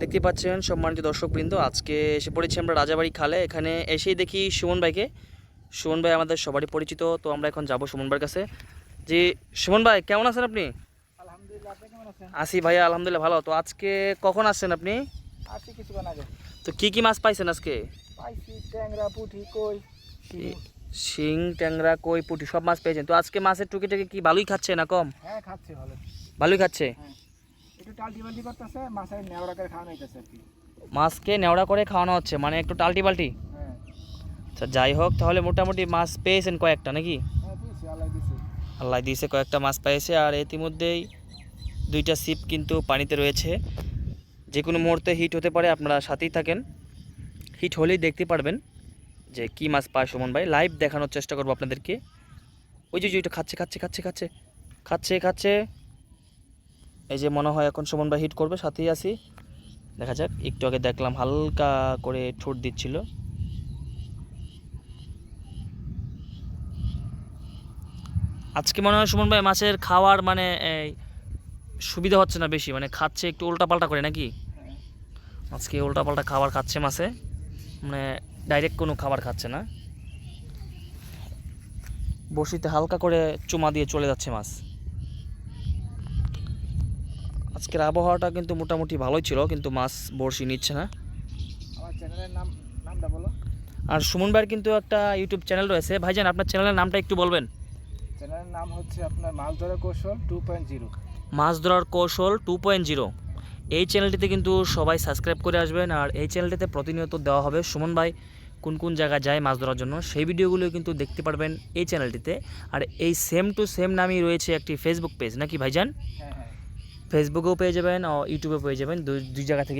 দেখতে পাচ্ছেন সম্মানিত দর্শকবৃন্দ আজকে এসে পড়েছি আমরা রাজাবাড়ি খালে। এখানে এসেই দেখি সুমন ভাইকে। সুমন ভাই আমাদের সবারই পরিচিত তো আমরা এখন যাব সুমন ভাইয়ের কাছে। জি সুমন ভাই কেমন আছেন আপনি? আসি ভাইয়া আলহামদুলিল্লাহ ভালো। তো আজকে কখন আসছেন আপনি? তো কি কি মাছ পাইছেন আজকে? শিং। ট্যাংরা কই পুঁটি সব মাছ পেয়েছেন। তো আজকে মাছের টুকি টুকি কি ভালোই খাচ্ছে না কম? হ্যাঁ খাচ্ছে ভালো। ভালোই খাচ্ছে? হ্যাঁ। একটু টালটি বাল্টি করতেছে মাছের নেওড়া করে খাওয়ানো হইতেছে আর কি। মাছকে নেওড়া করে খাওয়ানো হচ্ছে মানে একটু টাল্টি বাল্টি হ্যাঁ। আচ্ছা যাই হোক তাহলে মোটামুটি মাছ পেয়েছেন কয়েকটা নাকি? হ্যাঁ আল্লাহ আল্লাহ দিয়েছে কয়েকটা মাছ পেয়েছে আর ইতিমধ্যেই দুইটা সিপ কিন্তু পানিতে রয়েছে। যে কোনো মুহূর্তে হিট হতে পারে আপনারা সাথেই থাকেন। হিট হলেই দেখতে পারবেন যে কি মাছ পায় সুমন ভাই। লাইভ দেখানোর চেষ্টা করব আপনাদেরকে। ওই যে ওইটা খাচ্ছে খাচ্ছে খাচ্ছে খাচ্ছে খাচ্ছে খাচ্ছে। এই যে মনে হয় এখন সুমন ভাই হিট করবে, সাথেই আসি দেখা যাক, একটু আগে দেখলাম হালকা করে ঠোঁট দিচ্ছিল। আজকে মনে হয় সুমন ভাই মাছের খাওয়ার মানে সুবিধা হচ্ছে না বেশি মানে খাচ্ছে একটু উল্টাপাল্টা করে নাকি? আজকে উল্টাপাল্টা খাবার খাচ্ছে মাছে মানে ডাইরেক্ট কোনো খাবার খাচ্ছে না। বড়শিতে হালকা করে চুমা দিয়ে চলে যাচ্ছে মাছ। আজকের আবহাওয়াটা কিন্তু মোটামুটি ভালোই ছিল কিন্তু মাছ বড়শি নিচ্ছে না। আমার চ্যানেলের নাম নামটা বলো। আর সুমন ভাইয়ের কিন্তু একটা ইউটিউব চ্যানেল রয়েছে। ভাইজান আপনার চ্যানেলের নামটা একটু বলবেন। চ্যানেলের নাম হচ্ছে আপনার মাছ ধরা কৌশল টু পয়েন্ট জিরো। মাছ ধরার কৌশল টু পয়েন্ট জিরো। এই চ্যানেলটিতে কিন্তু সবাই সাবস্ক্রাইব করে আসবেন আর এই চ্যানেলটিতে প্রতিনিয়ত দেওয়া হবে সুমন ভাই কোন কোন জায়গায় যায় মাছ ধরার জন্য। সেই ভিডিওগুলো কিন্তু দেখতে পারবেন এই চ্যানেলটিতে। আর এই সেম টু সেম নামই রয়েছে একটি ফেসবুক পেজ নাকি ভাইজান? হ্যাঁ হ্যাঁ। ফেসবুকেও পেয়ে যাবেন ও ইউটিউবেও পেয়ে যাবেন। দুই দুই জায়গা থেকে